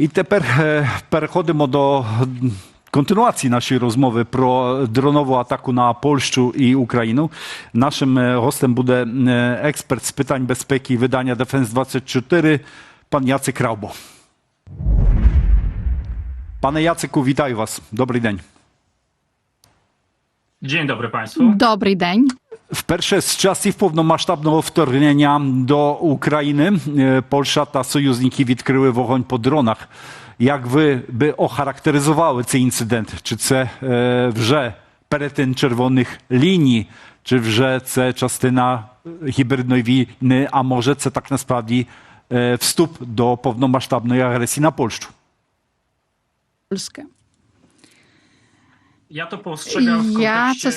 І тепер е, переходимо до континуації нашої розмови про дронову атаку на Польщу і Україну. Нашим е, гостем буде е, експерт з питань безпеки видання Defense 24 pan Jacek Raubo. Panie Jaceku, witaję Was. Dobry dzień. Dzień dobry Państwu. Добрий день. Wперше z czasów повномасштабного вторгнення до України е, Польща та союзники відкрили вогонь по дронах. Як ви би охарактеризували цей інцидент? Чи це е, вже перетин червоних ліній, чи вже це частина гібридної війни, а може це так насправді е, вступ до повномасштабної агресії на Польщу? Я це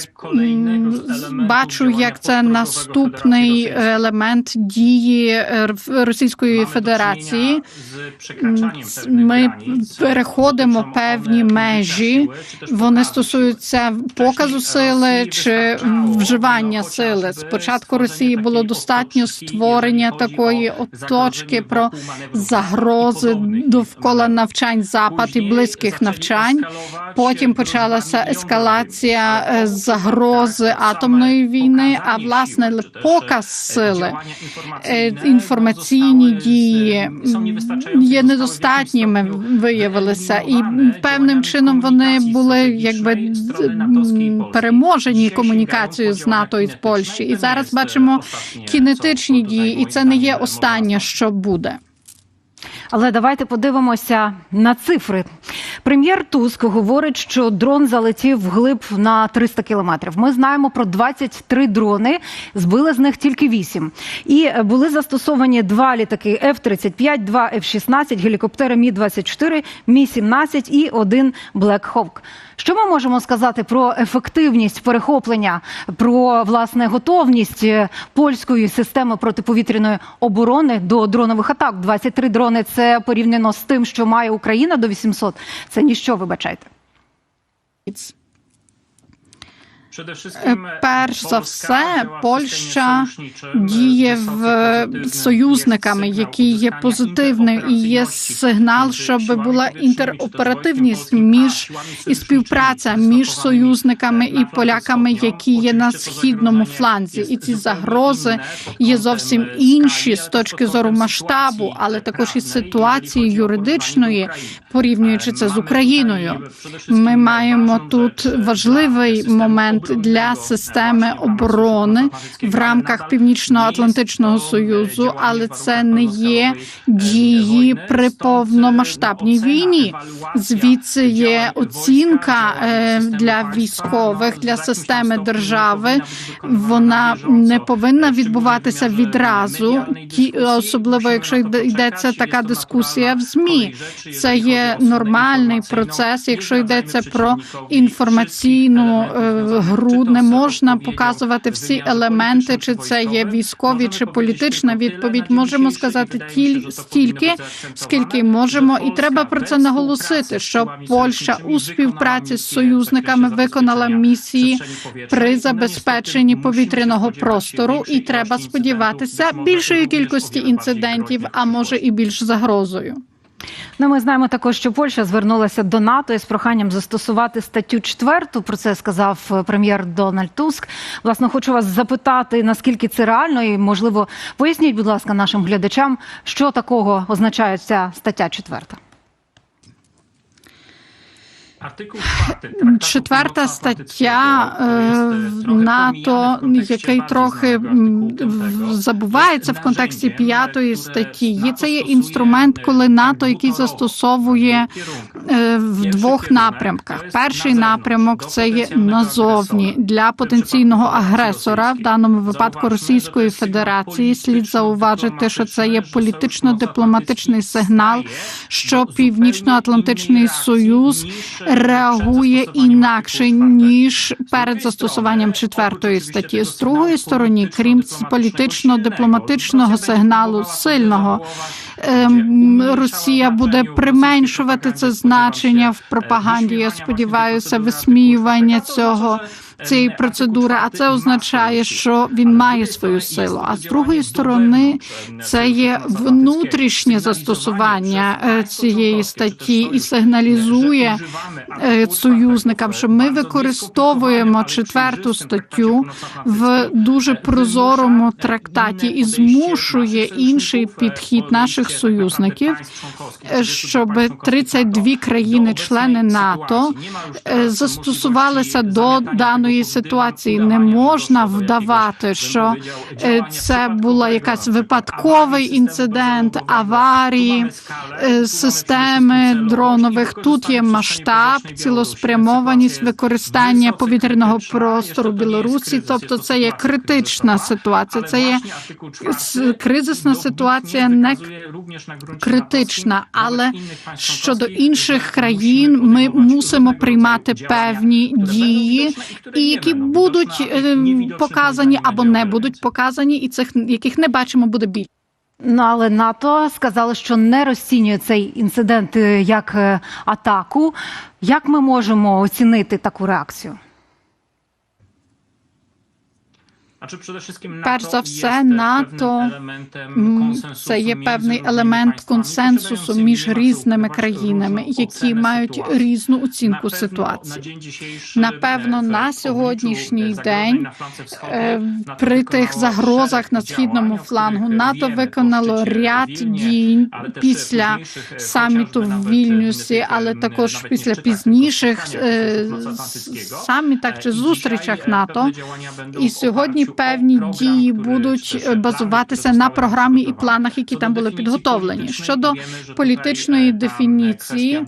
бачу, як це наступний елемент дії Російської. Федерації. pewnych Ми переходимо певні межі. Вони стосуються показу сили чи вживання сили. Спочатку Росії було достатньо створення такої оточки про загрози довкола навчань запад і близьких навчань. Потім почалася ескалація е, загрози атомної війни. А власне показ сили е, інформаційні дії є недостатніми виявилися, і певним чином вони були якби переможені комунікацією з НАТО і з Польщі. І зараз бачимо кінетичні дії, і це не є останнє, що буде. Але давайте подивимося на цифри. Прем'єр Туск говорить, що дрон залетів вглиб на 300 кілометрів. Ми знаємо про 23 дрони, збили з них тільки 8. І були застосовані два літаки F-35, два F-16, гелікоптери Мі-24, Мі-17 і один Black Hawk. Що ми можемо сказати про ефективність перехоплення, про власне готовність е, польської системи протиповітряної оборони до дронових атак? 23 дрони це порівняно з тим, що має Україна до 800. Це ніщо, вибачайте. Перш за все, Польща діє в союзниками, які є позитивним, і є сигнал, щоб була інтероперативність між і співпраця між союзниками і поляками, які є на східному фланзі, і ці загрози є зовсім інші з точки зору масштабу, але також і ситуації юридичної. Порівнюючи це з Україною. Ми маємо тут важливий момент для системи оборони в рамках Північно-Атлантичного союзу, але це не є e, дії при повномасштабній війні. Звідси є оцінка е, для військових, для системи держави. Вона не повинна відбуватися відразу, особливо, якщо йдеться така дискусія в ЗМІ. Це jeżeli нормальний процес, якщо йдеться про інформаційну е, гру. Не можна показувати всі елементи, чи це є військові чи політична відповідь. Можемо сказати тіль стільки, скільки можемо, і треба про це наголосити, що Польща у співпраці з союзниками виконала місії при забезпеченні повітряного простору, і треба сподіватися більшої кількості інцидентів, а може і більш загрозою. Ну, ми знаємо також, що Польща звернулася до НАТО із проханням застосувати статтю 4, Про це сказав е, прем'єр Дональд Туск. Власне, хочу вас запитати, наскільки це реально, і можливо, поясніть, будь ласка, нашим глядачам, що такого означає ця стаття 4. Четверта стаття е, НАТО, який трохи artykułu piątego, в- забувається в контексті п'ятої статті. Це є інструмент, коли НАТО, який застосовує е, в двох напрямках. Перший напрямок це є назовні для потенційного агресора, в даному випадку Російської Федерації. Слід зауважити, що це є політично-дипломатичний сигнал, що Північно-Атлантичний Союз реагує інакше ніж перед застосуванням четвертої статті. З другої сторони, крім політично-дипломатичного сигналу сильного, ем, Росія буде применшувати це значення в пропаганді. Я сподіваюся, висміювання цього цієї процедури, а це означає, що він має свою силу. А з другої сторони, це є внутрішнє застосування е, цієї статті і сигналізує е, союзникам, що ми використовуємо четверту статтю в дуже прозорому трактаті і змушує інший підхід наших союзників, е, щоб 32 країни-члени НАТО е, застосувалися до даної ситуації. Не можна вдавати, що е, це була якась випадковий інцидент, аварії е, системи дронових. Тут є масштаб, цілеспрямованість використання повітряного простору Білорусі. Тобто, це є критична ситуація. Це є кризисна ситуація, не критична, але щодо інших країн ми мусимо приймати певні дії, і які будуть е, показані або не будуть показані, і цих яких не бачимо буде більше. Ну але НАТО сказали, що не розцінює цей інцидент е, як е, атаку. Як ми можемо оцінити таку реакцію? Перш за все, НАТО це є певний елемент консенсусу між різними країнами, які мають різну оцінку ситуації. Напевно, на сьогоднішній день при тих загрозах на східному флангу НАТО виконало ряд дій після саміту в Вільнюсі, але також після пізніших самітах чи зустрічах НАТО. І сьогодні певні дії будуть е, базуватися на програмі і планах, які там були підготовлені. Щодо політичної дефініції,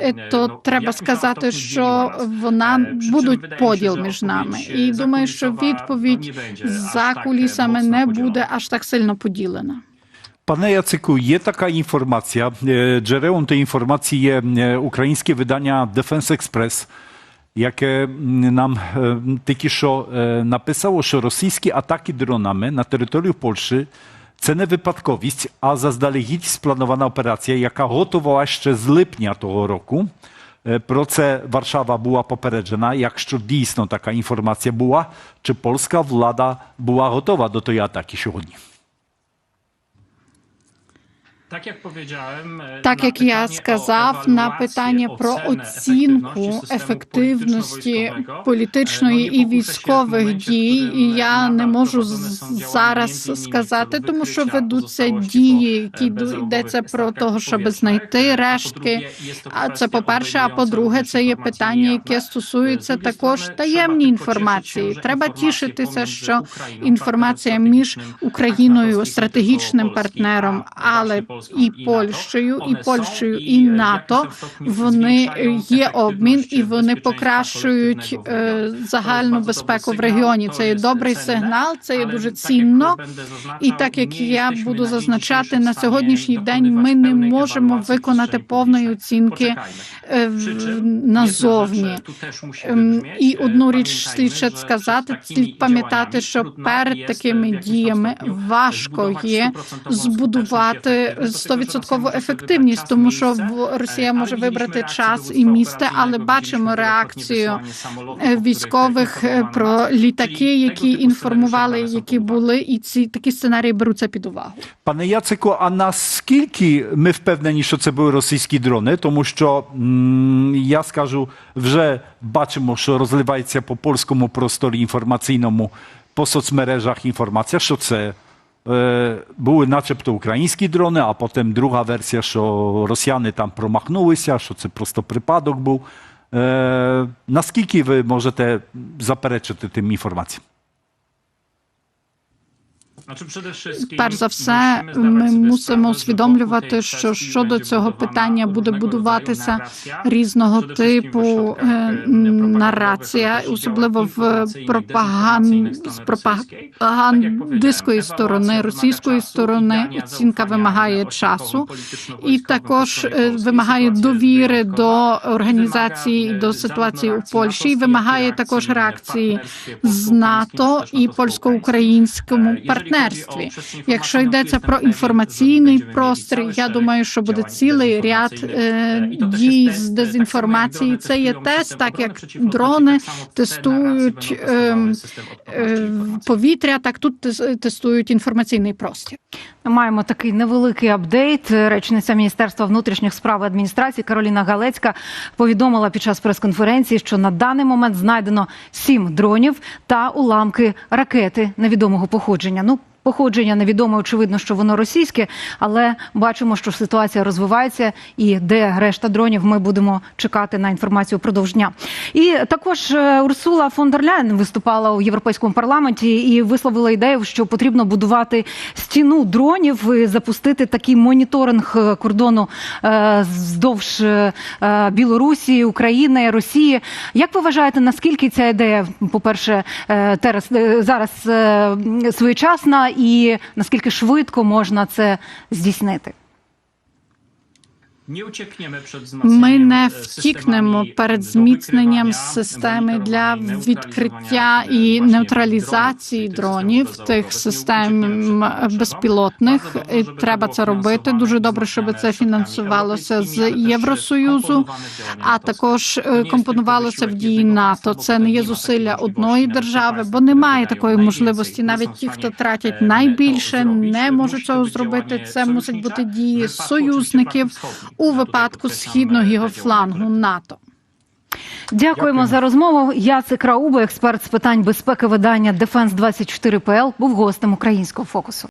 е, то треба сказати, що вона будуть поділ між нами. І думаю, що відповідь за кулісами не буде аж так сильно поділена. Panie Jacyku, є така інформація. е, Джерелом тієї інформації є е, українське видання Defense Express, яке м, нам е, тільки що е, написало, що російські атаки дронами на територію Польщі це не випадковість, а заздалегідь спланована операція, яка готувала ще з липня того року. Е, Про це Warszawa була попереджена. Якщо дійсно така інформація була, чи польська влада була готова до тої атаки сьогодні? Так як powiedziałem, e, Так як я сказав, на питання про оцінку ефективності політичної е, ну, і військових дій, і я не можу зараз сказати, тому що ведуться дії, які e, йдеться про того, щоб знайти рештки. А це kwestia по-перше, а по-друге, це є питання, яке стосується також таємні інформації. Треба тішитися, що інформація між Україною, стратегічним партнером, але і Польщею, і Польщею, і НАТО вони є обмін і вони покращують е, загальну безпеку в регіоні. Це є добрий сигнал, це є дуже цінно. І так як я буду зазначати на сьогоднішній день, ми не можемо виконати повної оцінки е, назовні. Ем, І e, одну річ слід ще сказати, слід пам'ятати, що перед такими діями важко є 100% збудувати efektywność, dlatego, że 100% Rosja może ефективність, тому що в- Росія може вибрати час і місце, але бачимо реакцію е, військових е, про літаки, які інформували, які були, і ці такі сценарії беруться під увагу. Пане Яцику, а наскільки ми впевнені, що це були російські дрони? Тому що м, я скажу, вже бачимо, що розливається по польському просторі інформаційному, по соцмережах інформація, що це е, були начебто українські дрони, а потім друга версія, що росіяни там промахнулися, що це просто припадок був. Наскільки ви можете заперечити тим інформаціям? Перш за все, ми мусимо усвідомлювати, що щодо цього питання буде будуватися різного типу е, e, нарація, особливо в пропаган... з пропагандистської сторони, російської сторони оцінка вимагає часу, і також е, вимагає довіри до організації, до e, ситуації у Польщі, і вимагає також реакції з НАТО і польсько-українському o партнерстві. Якщо йдеться про інформаційний простір, я думаю, що буде цілий ряд е, дій з дезінформації. Це є тест, так як дрони тестують е, е, повітря, так тут тестують інформаційний простір. Маємо такий невеликий апдейт. Речниця Міністерства внутрішніх справ і адміністрації Кароліна Галецька повідомила під час прес-конференції, що на даний момент знайдено сім дронів та уламки ракети невідомого походження. Ну. Походження невідоме, очевидно, що воно російське, але бачимо, що ситуація розвивається, і де решта дронів ми будемо чекати на інформацію впродовж дня. І також е, Урсула фон дер Ляйн виступала у європейському парламенті і висловила ідею, що потрібно будувати стіну дронів і запустити такий моніторинг е, кордону е, вздовж е, Білорусі, України, Росії. Як ви вважаєте, наскільки ця ідея, по-перше, е, тераз, е, зараз своєчасна, і наскільки швидко можна це здійснити? Ми не e, втікнемо перед зміцненням системи для відкриття і e, нейтралізації дронів, тих систем безпілотних. І Треба це робити. Дуже добре, щоб це фінансувалося з Євросоюзу, а також е, компонувалося в дії НАТО. Це не є зусилля одної держави, бо немає такої можливості. Навіть ті, хто тратять e, найбільше, не можуть цього зробити. Це мусить бути дії союзників у випадку східного його флангу НАТО. Дякуємо за розмову. Яцик Раубо, експерт з питань безпеки видання Дефенс 24 ПЛ, був гостем українського фокусу.